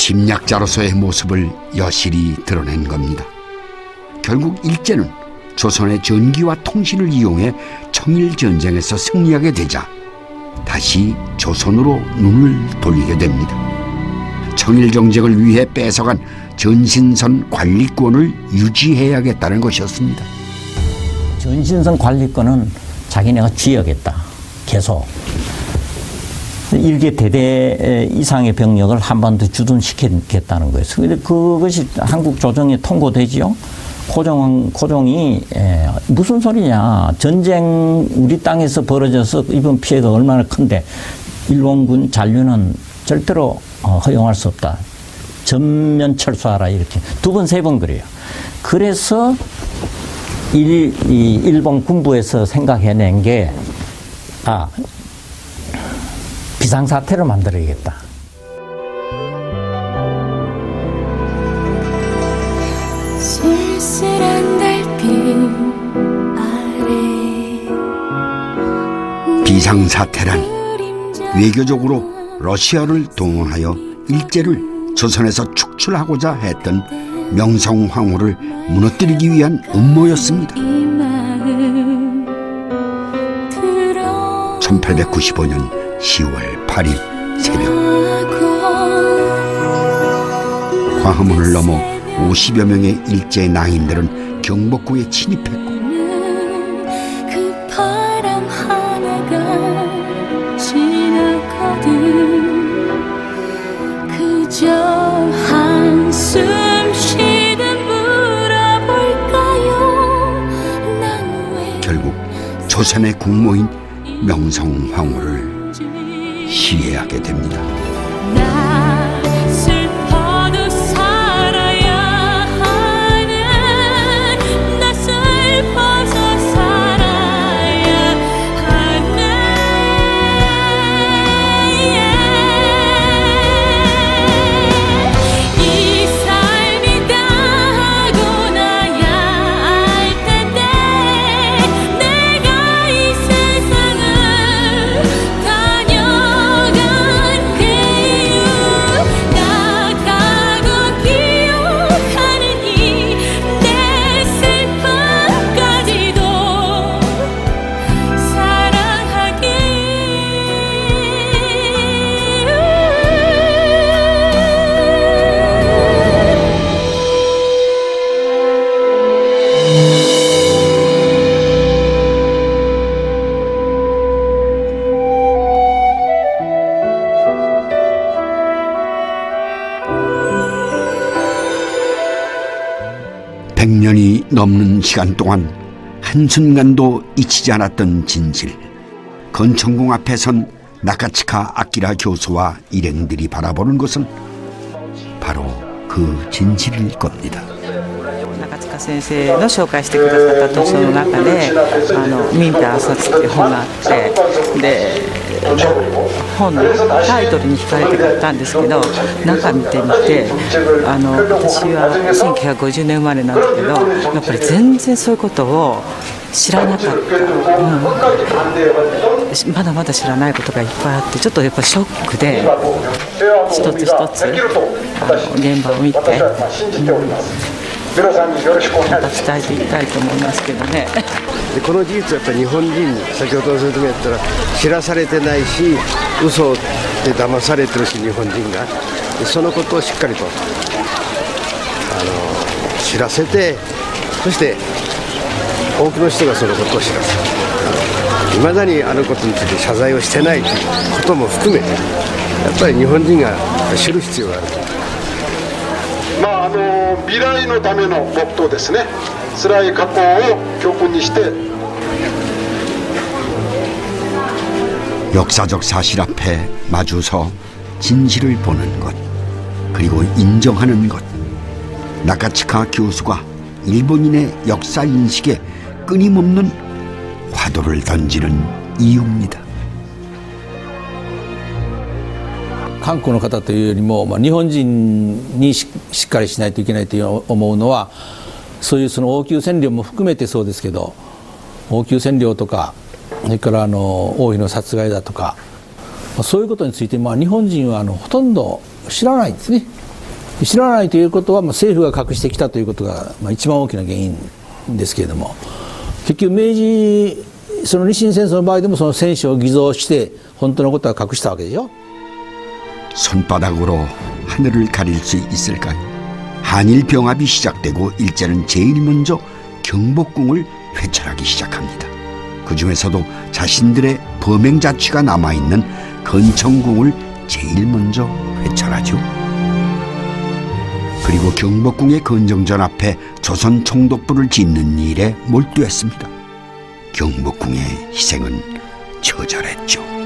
침략자로서의 모습을 여실히 드러낸 겁니다. 결국 일제는 조선의 전기와 통신을 이용해 청일 전쟁에서 승리하게 되자 다시 조선으로 눈을 돌리게 됩니다. 청일 정쟁을 위해 뺏어간 전신선 관리권을 유지해야겠다는 것이었습니다. 전신선 관리권은 자기네가 쥐어겠다. 계속. 일개 대대 이상의 병력을 한번더 주둔시키겠다는 거예요. 근데 그것이 한국 조정에 통고되지요. 고종, 고종이, 에, 무슨 소리냐. 전쟁 우리 땅에서 벌어져서 입은 피해가 얼마나 큰데, 일본군 잔류는 절대로 어, 허용할 수 없다. 전면 철수하라. 이렇게 두 번, 세 번 그래요. 그래서 일, 이 일본 군부에서 생각해낸 게, 아, 비상사태를 만들어야겠다. 쓸쓸한 달빛 아래 비상사태란 외교적으로 러시아를 동원하여 일제를 조선에서 축출하고자 했던 명성황후를 무너뜨리기 위한 음모였습니다. 1895년 10월 8일 새벽. 광화문을 넘어 50여 명의 일제 낭인들은 경복궁에 침입했고 그 결국 조선의 국모인 명성황후를 시해하게 됩니다. 넘는 시간 동안 한순간도 잊히지 않았던 진실. 건천궁 앞에 선 나카치카 아키라 교수와 일행들이 바라보는 것은 바로 그 진실일 겁니다. 先生の紹介してくださった図書の中で「あの民兵暗殺」っていう本があってで本のタイトルに惹かれて買ったんですけど中見てみてあの私は1950年生まれなんですけどやっぱり全然そういうことを知らなかった、うん、まだまだ知らないことがいっぱいあってちょっとやっぱショックで一つ一つあの現場を見て。うんゼロさんによろしくお願いし伝えていきたいと思いますけどね。でこの事実やっぱり日本人先ほどの説明やったら知らされてないし嘘で騙されてるし日本人が。そのことをしっかりとあの知らせてそして多くの人がそのことを知らせるいまだにあのことについて謝罪をしてないということも含めてやっぱり日本人が知る必要がある。と。まああの未来のための木刀ですね辛い過去を教訓にして 역사적 사실 앞에 마주서 진실을 보는 것 그리고 인정하는 것 나카치카 교수가 일본인의 역사 인식에 끊임없는 화두를 던지는 이유입니다. 韓国の方というよりも、まあ、日本人にしっかりしないといけないと思うのはそういうその応急占領も含めてそうですけど応急占領とかそれからあの王妃の殺害だとかそういうことについて、まあ、日本人はあのほとんど知らないんですね。知らないということは、まあ、政府が隠してきたということが、まあ、一番大きな原因ですけれども結局明治その日清戦争の場合でもその戦史を偽造して本当のことは隠したわけでしょ 손바닥으로 하늘을 가릴 수 있을까요? 한일 병합이 시작되고 일제는 제일 먼저 경복궁을 회찰하기 시작합니다. 그 중에서도 자신들의 범행 자취가 남아있는 건청궁을 제일 먼저 회찰하죠. 그리고 경복궁의 건정전 앞에 조선 총독부를 짓는 일에 몰두했습니다. 경복궁의 희생은 처절했죠.